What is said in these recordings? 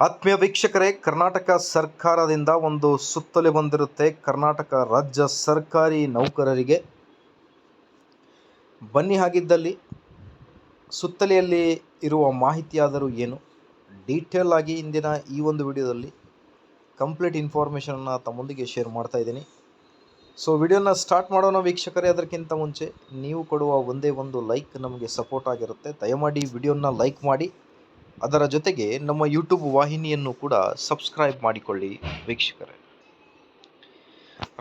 ಆತ್ಮೀಯ ವೀಕ್ಷಕರೇ, ಕರ್ನಾಟಕ ಸರ್ಕಾರದಿಂದ ಒಂದು ಸುತ್ತಲೆ ಬಂದಿರುತ್ತೆ. ಕರ್ನಾಟಕ ರಾಜ್ಯ ಸರ್ಕಾರಿ ನೌಕರರಿಗೆ. ಬನ್ನಿ ಹಾಗಿದ್ದಲ್ಲಿ ಸುತ್ತಲೆಯಲ್ಲಿ ಇರುವ ಮಾಹಿತಿಯಾದರೂ ಏನು? ಡೀಟೇಲ್ ಆಗಿ ಇಂದಿನ ಈ ಒಂದು ವಿಡಿಯೋದಲ್ಲಿ ಕಂಪ್ಲೀಟ್ ಇನ್ಫಾರ್ಮೇಷನನ್ನು ತಮ್ಮೊಂದಿಗೆ ಶೇರ್ ಮಾಡ್ತಾ ಇದ್ದೀನಿ. ಸೊ, ವಿಡಿಯೋನ ಸ್ಟಾರ್ಟ್ ಮಾಡೋಣ ವೀಕ್ಷಕರೇ, ಅದಕ್ಕಿಂತ ಮುಂಚೆ ನೀವು ಕೊಡುವ ಒಂದೇ ಒಂದು ಲೈಕ್ ನಮಗೆ ಸಪೋರ್ಟ್ ಆಗಿರುತ್ತೆ. ದಯಮಾಡಿ ವಿಡಿಯೋನ ಲೈಕ್ ಮಾಡಿ. ಅದರ ಜೊತೆಗೆ ನಮ್ಮ ಯೂಟ್ಯೂಬ್ ವಾಹಿನಿಯನ್ನು ಕೂಡ ಸಬ್ಸ್ಕ್ರೈಬ್ ಮಾಡಿಕೊಳ್ಳಿ ವೀಕ್ಷಕರೇ.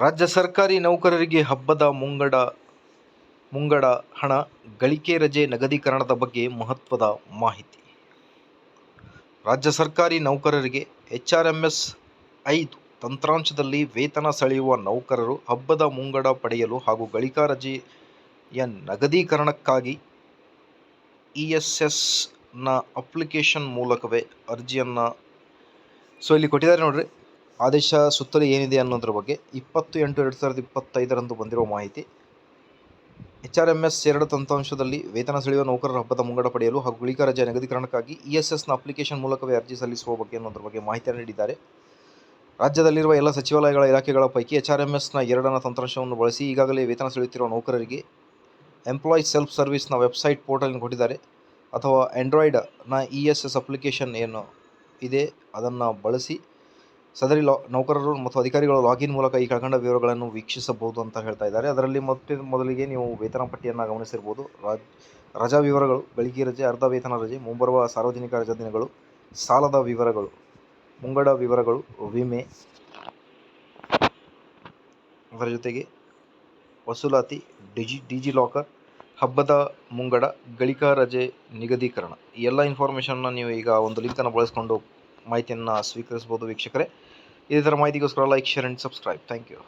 ರಾಜ್ಯ ಸರ್ಕಾರಿ ನೌಕರರಿಗೆ ಹಬ್ಬದ ಮುಂಗಡ ಮುಂಗಡ ಹಣ, ಗಳಿಕೆ ರಜೆ ನಗದೀಕರಣದ ಬಗ್ಗೆ ಮಹತ್ವದ ಮಾಹಿತಿ. ರಾಜ್ಯ ಸರ್ಕಾರಿ ನೌಕರರಿಗೆ ಎಚ್ ಆರ್ ಎಂ ಎಸ್ ಐದು ತಂತ್ರಾಂಶದಲ್ಲಿ ವೇತನ ಸೆಳೆಯುವ ನೌಕರರು ಹಬ್ಬದ ಮುಂಗಡ ಪಡೆಯಲು ಹಾಗೂ ಗಳಿಕಾ ರಜೆಯ ನಗದೀಕರಣಕ್ಕಾಗಿ ಇ ಎಸ್ ಎಸ್ನ ಅಪ್ಲಿಕೇಶನ್ ಮೂಲಕವೇ ಅರ್ಜಿಯನ್ನು ಸೊ ಇಲ್ಲಿ ಕೊಟ್ಟಿದ್ದಾರೆ ನೋಡ್ರಿ. ಆದೇಶ ಸುತ್ತಲೂ ಏನಿದೆ ಅನ್ನೋದ್ರ ಬಗ್ಗೆ ಇಪ್ಪತ್ತು ಎಂಟು ಎರಡು ಸಾವಿರದ ಇಪ್ಪತ್ತೈದರಂದು ಬಂದಿರುವ ಮಾಹಿತಿ. ಎಚ್ ಆರ್ ಎಂ ಎಸ್ ಎರಡು ತಂತ್ರಾಂಶದಲ್ಲಿ ವೇತನ ಸೆಳೆಯುವ ನೌಕರರ ಹಬ್ಬದ ಮುಂಗಡ ಪಡೆಯಲು ಹಾಗೂ ಗುಳಿಕ ರಜೆ ನಿಗದೀಕರಣಕ್ಕಾಗಿ ಇ ಎಸ್ ಎಸ್ನ ಅಪ್ಲಿಕೇಶನ್ ಮೂಲಕವೇ ಅರ್ಜಿ ಸಲ್ಲಿಸುವ ಬಗ್ಗೆ ಅನ್ನೋದ್ರ ಬಗ್ಗೆ ಮಾಹಿತಿಯನ್ನು ನೀಡಿದ್ದಾರೆ. ರಾಜ್ಯದಲ್ಲಿರುವ ಎಲ್ಲ ಸಚಿವಾಲಯಗಳ ಇಲಾಖೆಗಳ ಪೈಕಿ ಎಚ್ ಆರ್ ಎಂ ಎಸ್ನ ಎರಡನ ತಂತ್ರಾಂಶವನ್ನು ಬಳಸಿ ಈಗಾಗಲೇ ವೇತನ ಸೆಳೆಯುತ್ತಿರುವ ನೌಕರರಿಗೆ ಎಂಪ್ಲಾಯೀಸ್ ಸೆಲ್ಫ್ ಸರ್ವಿಸ್ನ ವೆಬ್ಸೈಟ್ ಪೋರ್ಟಲ್ನ ಕೊಟ್ಟಿದ್ದಾರೆ. ಅಥವಾ ಆ್ಯಂಡ್ರಾಯ್ಡ್ನ ಇ ಎಸ್ ಎಸ್ ಅಪ್ಲಿಕೇಶನ್ ಏನು ಇದೆ, ಅದನ್ನು ಬಳಸಿ ಸದರಿ ಲಾ, ನೌಕರರು ಮತ್ತು ಅಧಿಕಾರಿಗಳು ಲಾಗಿನ್ ಮೂಲಕ ಈ ಕೆಳಕಂಡ ವಿವರಗಳನ್ನು ವೀಕ್ಷಿಸಬಹುದು ಅಂತ ಹೇಳ್ತಾ ಇದ್ದಾರೆ. ಅದರಲ್ಲಿ ಮತ್ತೆ ಮೊದಲಿಗೆ ನೀವು ವೇತನ ಪಟ್ಟಿಯನ್ನು ಗಮನಿಸಿರ್ಬೋದು. ರಾಜ್, ರಜಾ ವಿವರಗಳು, ಬೆಳಿಗ್ಗೆ ರಜೆ, ಅರ್ಧ ವೇತನ ರಜೆ, ಮುಂಬರುವ ಸಾರ್ವಜನಿಕ ರಜಾ ದಿನಗಳು, ಸಾಲದ ವಿವರಗಳು, ಮುಂಗಡ ವಿವರಗಳು, ವಿಮೆ ಅದರ ಜೊತೆಗೆ ವಸೂಲಾತಿ, ಡಿಜಿ ಡಿಜಿ ಲಾಕರ್ ಹಬ್ಬದ ಮುಂಗಡ ಗಳಿಕಾ ರಜೆ ನಿಗದೀಕರಣ. ಎಲ್ಲ ಇನ್ಫಾರ್ಮೇಷನ್ನ ನೀವು ಈಗ ಒಂದು ಲಿಂಕನ್ನು ಬಳಸ್ಕೊಂಡು ಮಾಹಿತಿಯನ್ನು ಸ್ವೀಕರಿಸ್ಬೋದು ವೀಕ್ಷಕರೇ. ಇದೇ ಮಾಹಿತಿಗೋಸ್ಕರ like share and subscribe thank you